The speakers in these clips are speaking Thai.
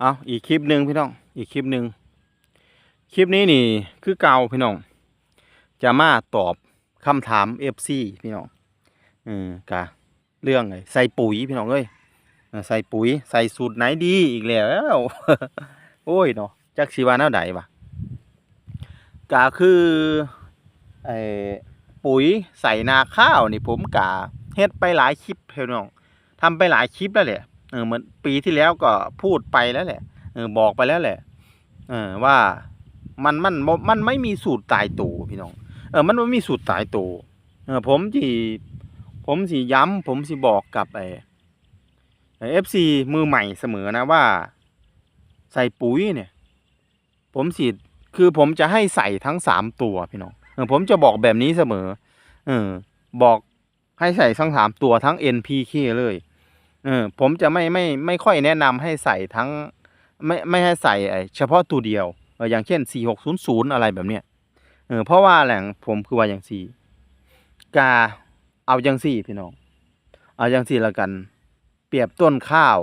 เอาอีกคลิปหนึ่งพี่น้อง อีกคลิปหนึ่งคลิปนี้นี่คือเก่าพี่น้อง จะมาตอบคำถาม FC พี่น้องอืมกะเรื่องไงใส่ปุ๋ยพี่น้องเอ้ยใส่ปุ๋ย ใส่สูตรไหนดีอีกแล้ว โอ้ยเนาะจักสีวาแนวใดวะกะคือไอปุ๋ยใส่นาข้าวนี่ผมกะเฮ็ดไปหลายคลิปพี่น้องทำไปหลายคลิปแล้วแหละ เออเหมือนปีที่แล้วก็พูดไปแล้วแหละเออบอกไปแล้วแหละเออว่ามันมันมันไม่มีสูตรตายตัวพี่น้อง เออมันไม่มีสูตรตายตัวเออผมสิผมสิย้ำผมสิบอกกับไอ้เอฟซีมือใหม่เสมอนะว่า ใส่ปุ๋ยเนี่ย ผมสิคือผมจะให้ใส่ทั้งสามตัวพี่น้องเออผมจะบอกแบบนี้เสมอ เออบอกให้ใส่ทั้งสามตัวทั้ง NPK เลย เออผมจะไม่ไม่ไม่ค่อยแนะนำให้ใส่ทั้ง ไม่ไม่ให้ใส่ไอ้เฉพาะตัวเดียวเอออย่างเช่น 4600 อะไรแบบเนี้ยเออเพราะว่าแหล่งผมคือว่าอย่างสี่กาเอาอย่างสี่พี่น้อง เอาอย่างสี่ละกัน เปรียบต้นข้าว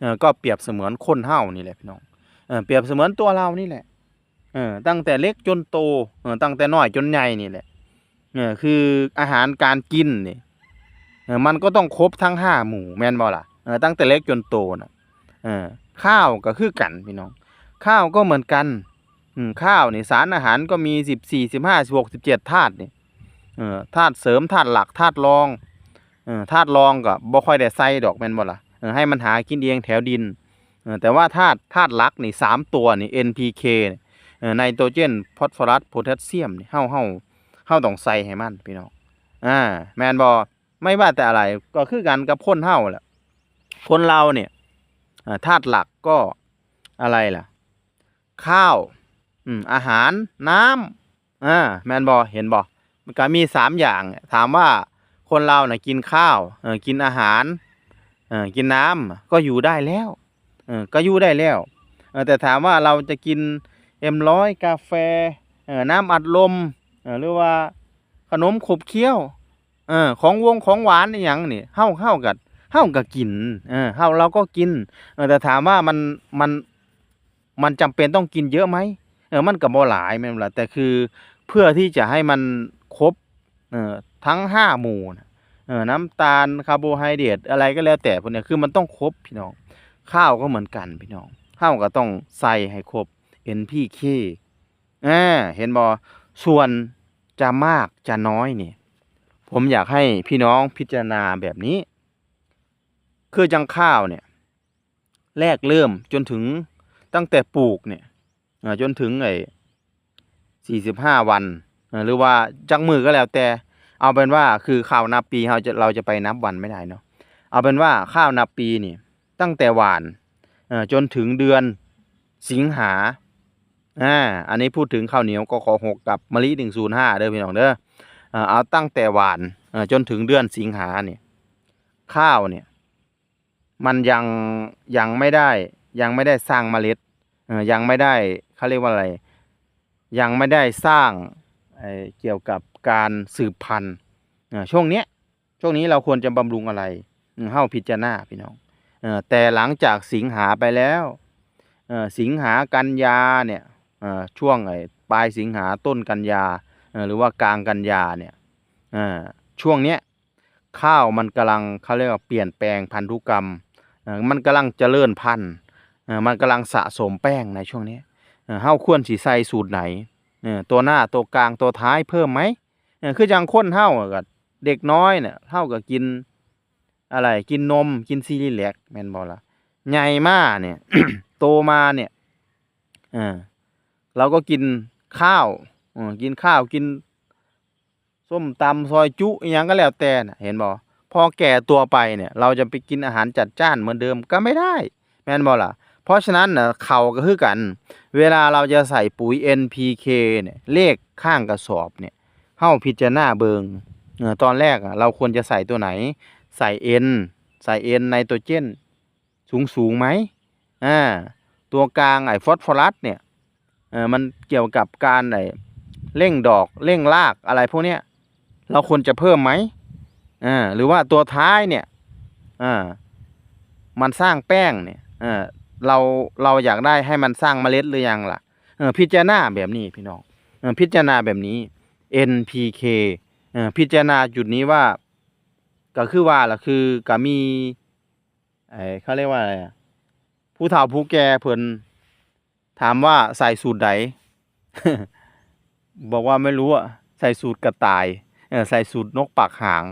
เออก็เปรียบเสมือนคนเฮานี่แหละพี่น้องเออเปรียบเสมือนตัวเรานี่แหละเออตั้งแต่เล็กจนโตเออตั้งแต่น้อยจนใหญ่นี่แหละเออคืออาหารการกินนี่ มันก็ต้องครบทั้งห้าหมู่แม่นบ่ล่ะตั้งแต่เล็กจนโตนะข้าวก็คือกันพี่น้อง ข้าวก็เหมือนกันข้าวนี่สารอาหารก็มีสิบสี่สิบห้าสิบหกสิบเจ็ดธาตุนี่ธาตุเสริมธาตุหลักธาตุรองธาตุรองก็บ่ค่อยได้ใส่ดอกแม่นบ่ล่ะให้มันหากินเองแถวดินแต่ว่าธาตุธาตุหลักนี่สามตัวนี่ NPK ไนโตรเจนฟอสฟอรัสโพแทสเซียมนี่เฮาเฮาเฮาต้องใส่ให้มันพี่น้องอ่าแมนบ่ ไม่ว่าแต่อะไรก็คือกันกับคนเฮาแหละคนเราเนี่ยธาตุหลักก็อะไรล่ะ ข้าวอืมอาหารน้ำอ่าแมนบอเห็นบอมันก็มีสามอย่าง ถามว่าคนเราเน่ะกินข้าวเออกินอาหารเออกินน้ำก็อยู่ได้แล้วเออก็อยู่ได้แล้วเออแต่ถามว่าเราจะกินเอ็มร้อยกาแฟเออน้ำอัดลมเออหรือว่าขนมขบเคี้ยว เออของวงของหวานอหย่างนี่เฮาเฮากัดเฮาก็กินเออเฮาเราก็กินเออแต่ถามว่ามันมันมันจำเป็นต้องกินเยอะไหมเออมันก็บ่หลายแม่นบ่ล่ะแต่คือเพื่อที่จะให้มันครบเออทั้งห้าหมู่น่ะเออน้ำตาลคาร์โบไฮเดรตอะไรก็แล้วแต่พวกนี้คือมันต้องครบพี่น้อง ข้าวก็เหมือนกันพี่น้องข้าวก็ต้องใส่ให้ครบ NPK อ่าเห็นบ่ส่วนจะมากจะน้อยนี่ ผมอยากให้พี่น้องพิจารณาแบบนี้ คือจังข้าวเนี่ย แรกเริ่มจนถึงตั้งแต่ปลูกเนี่ยจนถึงไอ้สี่สิบห้าวัน หรือว่าจักมือก็แล้วแต่ เอาเป็นว่าคือข้าวนับปีเราจะเราจะไปนับวันไม่ได้เนาะเอาเป็นว่าข้าวนับปีนี่ตั้งแต่หวานจนถึงเดือนสิงหาอ่าอันนี้พูดถึงข้าวเหนียวก็ขอหกกับมะลิหนึ่งศูนย์ห้าเด้อพี่น้องเด้อ เอาตั้งแต่หวานจนถึงเดือนสิงหาเนี่ย ข้าวเนี่ย มันยังยังไม่ได้ ยังไม่ได้สร้างเมล็ดยังไม่ได้เขาเรียกว่าอะไร ยังไม่ได้สร้างเกี่ยวกับการสืบพันธุ์ช่วงเนี้ยช่วงนี้เราควรจะบำรุงอะไรเฮ้าพิจารณาพี่น้องแต่หลังจากสิงหาไปแล้วสิงหากันยาเนี่ยช่วงไอ้ปลายสิงหาต้นกันยา หรือว่ากลางกันยาเนี่ยช่วงเนี้ยข้าวมันกำลังเขาเรียกว่าเปลี่ยนแปลงพันธุกรรม มันกำลังเจริญพันธุ์มันกำลังสะสมแป้งในช่วงนี้เอ่อเฮาควรสิใสสูตรไหนตัวหน้าตัวกลางตัวท้ายเพิ่มไหมเอ่อคือจังคนเฮาอะก็เด็กน้อยเนี่ยเฮาก็กินอะไรกินนมกินซีรีแลกแมนบ่ล่ะใหญ่มาเนี่ยโตมาเนี่ยเราก็กินข้าว กินข้าวกิน ส้มตำซอยจุอหยังก็แล้วแต่นะเห็นบ่พอแก่ตัวไปเนี่ย เราจะไปกินอาหารจัดจ้านเหมือนเดิมก็ไม่ได้ แม่นบ่ล่ะ เพราะฉะนั้นเน่ะเข่าก็คือกัน เวลาเราจะใส่ปุ๋ย NPK เนี่ยเลขข้างกระสอบเนี่ยเฮาพิจารณาเบิงเออตอนแรกอะเราควรจะใส่ตัวไหน ใส่ N ใส่ N ไนโตรเจนสูงสูงไหมอ่าตัวกลางไอ้ฟอสฟอรัสเนี่ยเออมันเกี่ยวกับการไอ้ เร่งดอกเร่งรากอะไรพวกเนี้ยเราควรจะเพิ่มไหมอ่าหรือว่าตัวท้ายเนี่ยอ่ามันสร้างแป้งเนี่ยอ่าเราเราอยากได้ให้มันสร้างเมล็ดหรือยังล่ะเออพิจารณาแบบนี้พี่น้องเออพิจารณาแบบนี้ NPK เออพิจารณาจุดนี้ว่า ก็คือว่าล่ะคือก็มีไอ้เขาเรียกว่าอะไรผู้เฒ่าผู้แก่เพิ่นถามว่าใส่สูตรใด บอกว่าไม่รู้อะใส่สูตรกระต่ายใส่สูตรนกปากหาง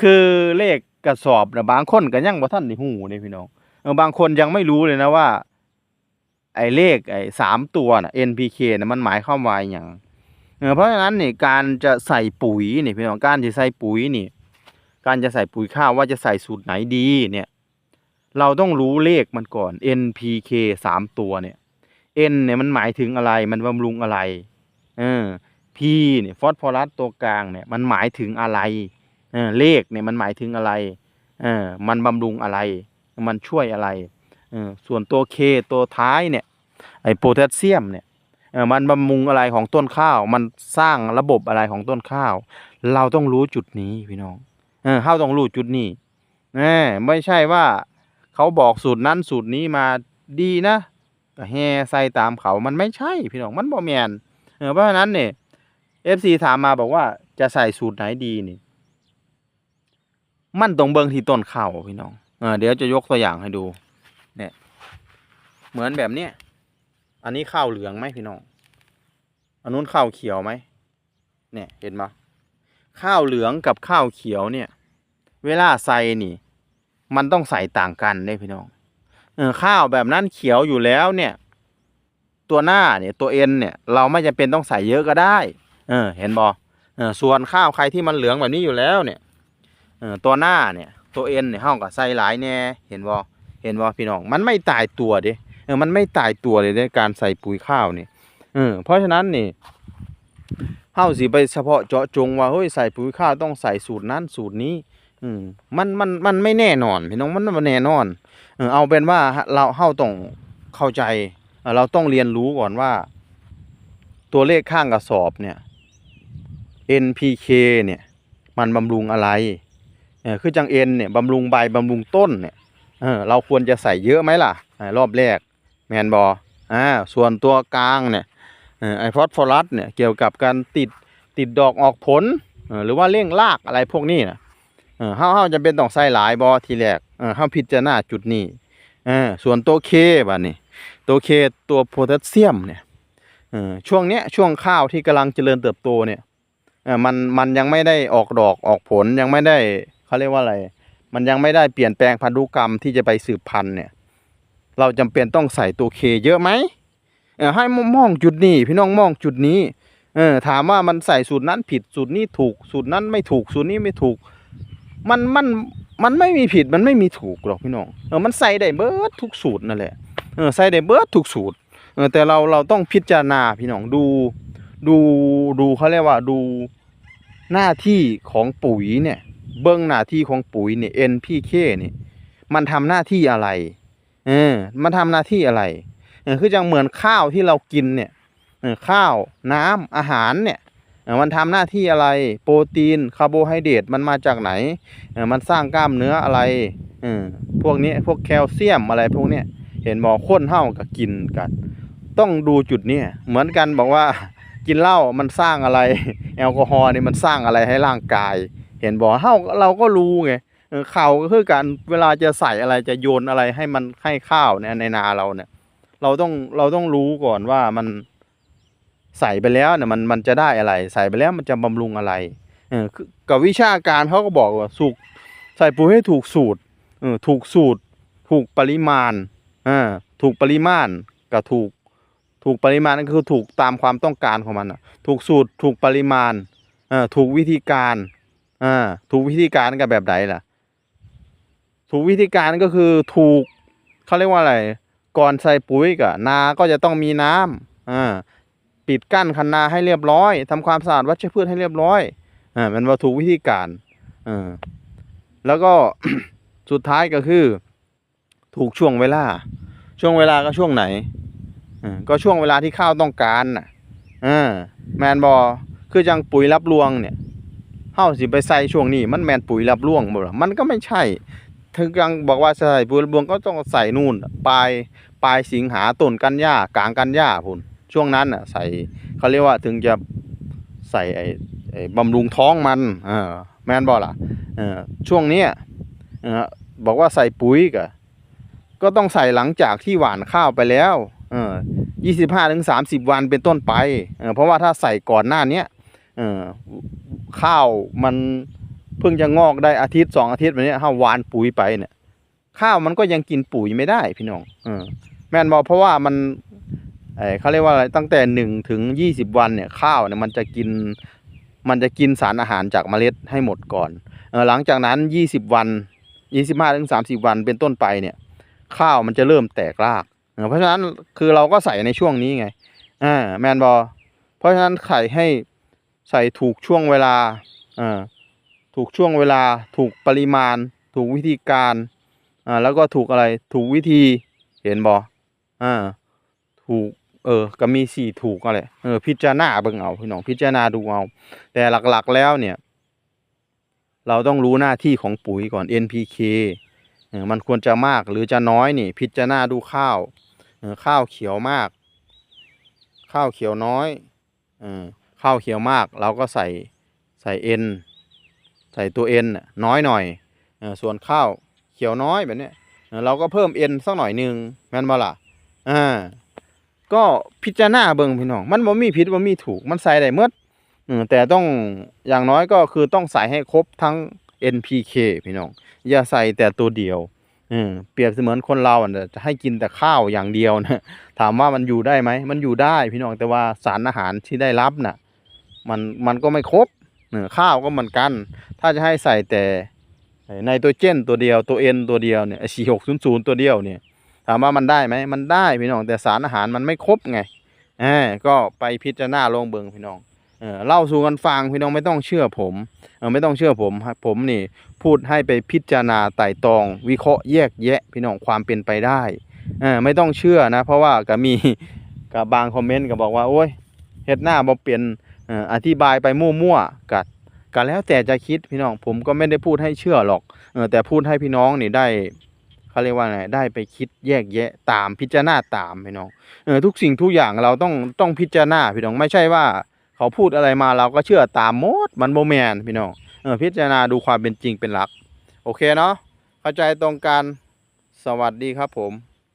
คือเลขกระสอบนะบางคนก็ยังบ่ทันได้ฮู้เลยพี่น้องบางคนยังไม่รู้เลยนะว่า ไอ้เลขไอ้สามตัวน่ะ NPK น่ะมันหมายความว่าหยังเออเพราะฉะนั้นนี่การจะใส่ปุ๋ยนี่พี่น้องการจะใส่ปุ๋ยนี่ การจะใส่ปุ๋ยข้าวว่าจะใส่สูตรไหนดีเนี่ย เราต้องรู้เลขมันก่อน NPK สามตัวเนี่ย N เนี่ยมันหมายถึงอะไรมันบำรุงอะไร เออ P เนี่ยฟอสฟอรัสตัวกลางเนี่ยมันหมายถึงอะไรเออเลขเนี่ยมันหมายถึงอะไรเออมันบำรุงอะไร มันช่วยอะไรเออส่วนตัว K ตัวท้ายเนี่ยไอโพแทสเซียมเนี่ยเออมันบำรุงอะไรของต้นข้าว มันสร้างระบบอะไรของต้นข้าว เราต้องรู้จุดนี้พี่น้องเออเขาต้องรู้จุดนี้เออไม่ใช่ว่าเขาบอกสูตรนั้นสูตรนี้มาดีนะแห่ใส่ตามเขา มันไม่ใช่พี่น้อง มันบ่แมน เพราะฉะนั้นเนี่ยเอฟซีถามมาบอกว่าจะใส่สูตรไหนดีนี่ มันต้องเบิ่งที่ต้นข้าวพี่น้องเอเดี๋ยวจะยกตัวอย่างให้ดู เนี่ย เหมือนแบบเนี้ยอันนี้ข้าวเหลืองไหมพี่น้องอันนู้นข้าวเขียวไหมเนี่ยเห็นไหมข้าวเหลืองกับข้าวเขียวเนี่ย เวลาใส่นี่ มันต้องใส่ต่างกันได้พี่น้องเออข้าวแบบนั้นเขียวอยู่แล้วเนี่ย ตัวหน้าเนี่ยตัวเอ็นเนี่ยเราไม่จำเป็นต้องใส่เยอะก็ได้เออเห็นบอเออส่วนข้าวใครที่มันเหลืองแบบนี้อยู่แล้วเนี่ยเออตัวหน้าเนี่ยตัวเอ็นเนี่ยห้องกับใส่หลายแน่เห็นบอเห็นบอพี่น้องมันไม่ตายตัวด้เออมันไม่ตายตัวเลยในการใส่ปุ๋ยข้าวนี่เออเพราะฉะนั้นนี่เฮาสิไปเฉพาะเจาะจงว่าเฮ้ยใส่ปุ๋ยข้าวต้องใส่สูตรนั้นสูตรนี้อืมมันมันมันไม่แน่นอนพี่น้องมันไม่แน่นอนเออเอาเป็นว่าเราเฮาต้องเข้าใจ เราต้องเรียนรู้ก่อนว่า ตัวเลขข้างกระสอบเนี่ย NPK เนี่ยมันบำรุงอะไรเออคือจัง N เนี่ยบำรุงใบบำรุงต้นเนี่ยเออเราควรจะใส่เยอะไหมล่ะอ่ารอบแรกแมนบออ่าส่วนตัวกลางเนี่ยไอฟอสฟอรัสเนี่ยเกี่ยวกับการติดติดดอกออกผลหรือว่าเร่งรากอะไรพวกนี้นะเออเฮาเฮาจำเป็นต้องใส่หลายบ่ทีแรกเออเฮาพิจารณาจุดนี้เออส่วนตัวเคบัดนี้ ตัวเคตัวโพแทสเซียมเนี่ยอช่วงเนี้ยช่วงข้าวที่กำลังเจริญเติบโตเนี่ยอมันมันยังไม่ได้ออกดอกออกผลยังไม่ได้เขาเรียกว่าอะไร มันยังไม่ได้เปลี่ยนแปลงพันธุกรรมที่จะไปสืบพันธุ์เนี่ยเราจำเป็นต้องใส่ตัวเคเยอะไหมให้มองจุดนี้ พี่น้องมองจุดนี้เออถามว่ามันใส่สูตรนั้นผิดสูตรนี้ถูกสูตรนั้นไม่ถูกสูตรนี้ไม่ถูก มันมันมันไม่มีผิดมันไม่มีถูกหรอกพี่น้องเออมันใส่ได้เบิดทุกสูตรนั่นแหละ เออใส่ได้เบิดทุกสูตรเออแต่เราเราต้องพิจารณาพี่น้องดูดูดูเขาเรียกว่าดูหน้าที่ของปุ๋ยเนี่ย เบิ้องหน้าที่ของปุ๋ยเนี่ย NPK เนี่ยมันทำหน้าที่อะไรเออมันทำหน้าที่อะไรเออคือจังเหมือนข้าวที่เรากินเนี่ยเออข้าวน้ำอาหารเนี่ยมันทำหน้าที่อะไร โปรตีนคาร์โบไฮเดรตมันมาจากไหน มันสร้างกล้ามเนื้ออะไรเออพวกนี้พวกแคลเซียมอะไรพวกเนี้ย เห็นบอกข้นเห่ากับกินกัน ต้องดูจุดนี้เหมือนกันบอกว่ากินเหล้ามันสร้างอะไร แอลกอฮอล์นี่มันสร้างอะไรให้ร่างกาย เห็นบอกเห่าเราก็รู้ไงเข่าวก็คือการเวลาจะใส่อะไรจะโยนอะไรให้มันให้ข้าวเนี่ยในนาเราเนี่ย เราต้องเราต้องรู้ก่อนว่ามันใส่ไปแล้วเนี่ยมันมันจะได้อะไร ใส่ไปแล้วมันจะบำรุงอะไรเออคือกับวิชาการเขาก็บอกว่าสุกใส่ปุ๋ยให้ถูกสูตรเออถูกสูตร ถูกปริมาณ อ่าถูกปริมาณกับถูกถูกปริมาณนั่นคือถูกตามความต้องการของมันอะ ถูกสูตรถูกปริมาณอ่าถูกวิธีการอ่าถูกวิธีการกับแบบไหนล่ะ ถูกวิธีการก็คือถูกเขาเรียกว่าอะไร ก่อนใส่ปุ๋ยกับนาก็จะต้องมีน้ำอ่าปิดกั้นคันนาให้เรียบร้อยทำความสะอาดวัชพืชให้เรียบร้อยอ่ามันว่าถูกวิธีการอ่าแล้วก็สุดท้ายก็คือ ถูกช่วงเวลา ช่วงเวลาก็ช่วงไหนก็ช่วงเวลาที่ข้าวต้องการน่ะอแมนบอคือจังปุ๋ยรับรวงเนี่ยเฮาสิไปใส่ช่วงนี้ มันแมนปุ๋ยรับรวงบ่ล่ะมันก็ไม่ใช่ถึงยังบอกว่าใส่ปุ๋ยบวงก็ต้องใส่นู่นปลายปลายสิงหาต้นกันยากลางกันยาพุ่นช่วงนั้นน่ะใส่เขาเรียกว่าถึงจะใส่ไอ้ไอ้บำรุงท้องมันเออแมนบ่ล่ะเออช่วงเนี้ยเออบอกว่าใส่ปุ๋ยก็ ก็ต้องใส่หลังจากที่หว่านข้าวไปแล้วเออยี่สิบห้าถึงสามสิบวันเป็นต้นไปเออเพราะว่าถ้าใส่ก่อนหน้าเนี้ยเออข้าวมันเพิ่งจะงอกได้อาทิตย์สองอาทิตย์แบบนี้ถ้าหวานปุ๋ยไปเนี่ย ข้าวมันก็ยังกินปุ๋ยไม่ได้พี่น้องเออแม่นบอกเพราะว่ามันเออเขาเรียกว่าอะไรตั้งแต่หนึ่งถึงยี่สิบวันเนี่ยข้าวเนี่ยมันจะกินมันจะกินสารอาหารจากเมล็ดให้หมดก่อนเออหลังจากนั้นยี่สิบวันยี่สิบห้าถึงสามสิบวันเป็นต้นไปเนี่ย ข้าวมันจะเริ่มแตกรากเพราะฉะนั้นคือเราก็ใส่ในช่วงนี้ไงอ่าแมนบอเพราะฉะนั้นไข่ให้ใส่ถูกช่วงเวลาอ่าถูกช่วงเวลาถูกปริมาณ ถูกวิธีการอ่าแล้วก็ถูกอะไรถูกวิธีเห็นบออ่าถูกเออก็มีสี่ถูกอะไรเออพิจารณาเบิ่งเอาพี่น้องพิจารณาดูเอา แต่หลักๆแล้วเนี่ย เราต้องรู้หน้าที่ของปุ๋ยก่อน NPK เออ มันควรจะมากหรือจะน้อยนี่พิจารณาดูข้าวข้าวเขียวมาก ข้าวเขียวน้อยข้าวเขียวมาก เราก็ใส่ใส่ N ใส่ตัว N น่ะน้อยหน่อยส่วนข้าวเขียวน้อยแบบนี้เราก็เพิ่ม N สักหน่อยหนึงแม่นบ่ล่ะอ่าก็พิจารณาเบิ่งพี่น้องมันบ่มีผิดบ่มีถูกมันใส่ได้หมดเออแต่ต้องอย่างน้อยก็คือต้องใส่ให้ครบทั้ง NPK พี่น้องอย่าใส่แต่ตัวเดียวเออเปรียบเสมือนคนเราอะจะให้กินแต่ข้าวอย่างเดียวนะถามว่ามันอยู่ได้ไหมมันอยู่ได้พี่น้องแต่ว่าสารอาหารที่ได้รับน่ะมันมันก็ไม่ครบเออข้าวก็เหมือนกัน ถ้าจะให้ใส่แต่ไนโตรเจนตัวเดียวตัวเอ็นตัวเดียวเนี่ยสี่หกศูนย์ศูนย์ตัวเดียวเนี่ยถามว่ามันได้ไหมมันได้พี่น้องแต่สารอาหารมันไม่ครบไงเออก็ไปพิจารณาลงเบิงพี่น้อง เล่าสู่กันฟังพี่น้องไม่ต้องเชื่อผมเอไม่ต้องเชื่อผมผมนี่พูดให้ไปพิจารณาไต่ตรอง วิเคราะห์แยกแยะพี่น้องความเป็นไปได้เอไม่ต้องเชื่อนะเพราะว่าก็มีกับบางคอมเมนต์ก็บอกว่าโอ้ยเฮ็ดหน้าบ่เป็นเอ่อธิบายไปมั่วๆกัดก็แล้วแต่จะคิดพี่น้องผมก็ไม่ได้พูดให้เชื่อหรอกเอแต่พูดให้พี่น้องนี่ได้เขาเรียกว่าไงได้ไปคิดแยกแยะตามพิจารณาตามพี่น้องเอทุกสิ่งทุกอย่างเราต้องต้องพิจารณาพี่น้องไม่ใช่ว่า เขาพูดอะไรมาเราก็เชื่อตามหมดมันโมแมนพี่น้องเออพิจารณาดูความเป็นจริงเป็นหลัก โอเคเนาะเข้าใจตรงกันสวัสดีครับผม